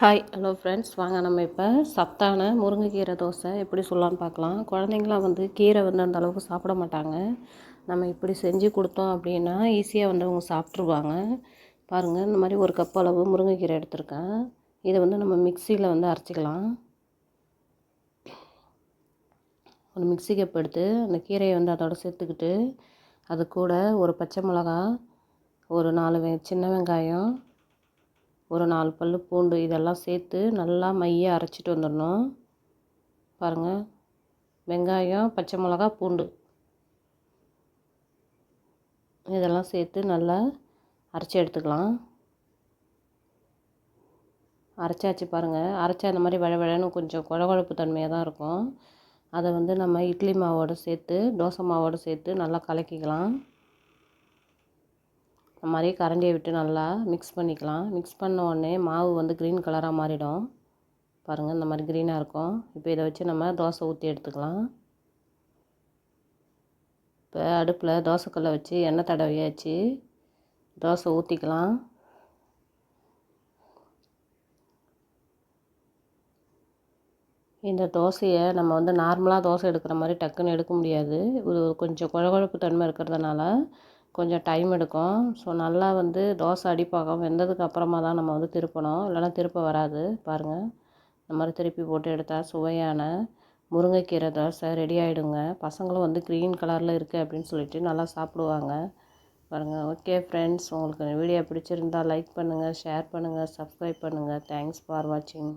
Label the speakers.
Speaker 1: Hi hello friends வாங்க நம்ம இப்போ சத்தான முருங்கைக்கீரை தோசை எப்படி சொல்லலான்னு பார்க்கலாம். குழந்தைங்களாம் வந்து கீரை வந்து அந்த அளவுக்கு சாப்பிட மாட்டாங்க. நம்ம இப்படி செஞ்சு கொடுத்தோம் அப்படின்னா ஈஸியாக வந்து அவங்க சாப்பிட்ருவாங்க பாருங்கள் இந்த மாதிரி ஒரு கப் அளவு முருங்கைக்கீரை எடுத்திருக்கேன். இதை வந்து நம்ம மிக்சியில் வந்து அரைச்சிக்கலாம். ஒரு மிக்சி கப் எடுத்து அந்த கீரையை வந்து அதோட சேர்த்துக்கிட்டு அது கூட ஒரு பச்சை மிளகா ஒரு நாலு வெ சின்ன வெங்காயம் ஒரு நாலு பல் பூண்டு இதெல்லாம் சேர்த்து நல்லா மைய அரைச்சிட்டு வந்துடணும். பாருங்கள் வெங்காயம் பச்சை மிளகா பூண்டு. இதெல்லாம் சேர்த்து நல்லா அரைச்சி எடுத்துக்கலாம். அரைச்சாச்சு பாருங்கள் அரைச்சா இந்த மாதிரி வழ கொஞ்சம் குழகுழப்பு தன்மையாக தான் இருக்கும். அதை வந்து நம்ம இட்லி மாவோடு சேர்த்து தோசை மாவோடு சேர்த்து நல்லா கலக்கிக்கலாம். இந்த மாதிரி கரண்டியை விட்டு நல்லா மிக்ஸ் பண்ணிக்கலாம். மிக்ஸ் பண்ண உடனே மாவு வந்து க்ரீன் கலராக மாறிடும். பாருங்கள் இந்த மாதிரி க்ரீனாக இருக்கும். இப்போ இதை வச்சு நம்ம தோசை ஊற்றி எடுத்துக்கலாம். இப்போ அடுப்பில் தோசைக்கல்லை வச்சு எண்ணெய் தடவையாச்சு. தோசை ஊற்றிக்கலாம் இந்த தோசையை நம்ம வந்து நார்மலாக தோசை எடுக்கிற மாதிரி டக்குன்னு எடுக்க முடியாது. ஒரு கொஞ்சம் குழகுழப்பு தன்மை இருக்கிறதுனால கொஞ்சம் டைம் எடுக்கும். ஸோ நல்லா வந்து தோசை அடிப்பாகம் வெந்ததுக்கு அப்புறமா தான் நம்ம வந்து திருப்பணும். இல்லைனா திருப்ப வராது. பாருங்கள் இந்த மாதிரி திருப்பி போட்டு எடுத்தால் சுவையான முருங்கைக்கீரை தோசை ரெடி ஆகிடுங்க பசங்களும் வந்து க்ரீன் கலரில் இருக்குது அப்படின்னு சொல்லிட்டு நல்லா சாப்பிடுவாங்க. பாருங்கள் ஓகே ஃப்ரெண்ட்ஸ் உங்களுக்கு வீடியோ பிடிச்சிருந்தால் லைக் பண்ணுங்கள் ஷேர் பண்ணுங்கள் சப்ஸ்கிரைப் பண்ணுங்கள் தேங்க்ஸ் ஃபார் வாட்சிங்